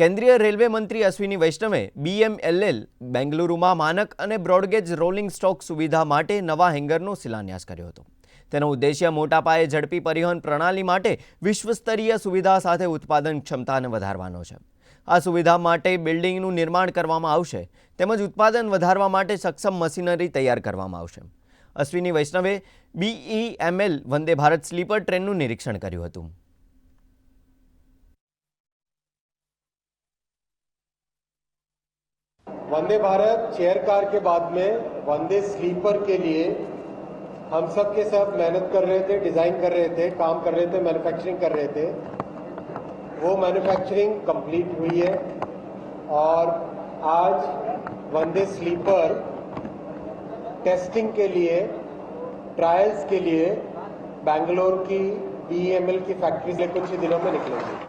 કેન્દ્રીય રેલવે મંત્રી અશ્વિની વૈષ્ણવે બીએમએલએલ બેંગલુરુમાં માનક અને બ્રોડગેજ રોલિંગ સ્ટોક સુવિધા માટે નવા હેંગરનો શિલાન્યાસ કર્યો હતો. તેનો ઉદ્દેશ્ય મોટા પાયે ઝડપી પરિવહન પ્રણાલી માટે વિશ્વસ્તરીય સુવિધા સાથે ઉત્પાદન ક્ષમતાને વધારવાનો છે. આ સુવિધા માટે બિલ્ડિંગનું નિર્માણ કરવામાં આવશે, તેમજ ઉત્પાદન વધારવા માટે સક્ષમ મશીનરી તૈયાર કરવામાં આવશે. અશ્વિની વૈષ્ણવે બીઈએમએલ વંદે ભારત સ્લીપર ટ્રેનનું નિરીક્ષણ કર્યું હતું. वंदे भारत चेयर कार के बाद में वंदे स्लीपर के लिए हम सब के सब मेहनत कर रहे थे, डिज़ाइन कर रहे थे, काम कर रहे थे मैन्युफैक्चरिंग कर रहे थे। वो मैन्युफैक्चरिंग कंप्लीट हुई है और आज वंदे स्लीपर टेस्टिंग के लिए ट्रायल्स के लिए बैंगलोर की बीएमएल की फैक्ट्री से कुछ ही दिनों में निकलेगी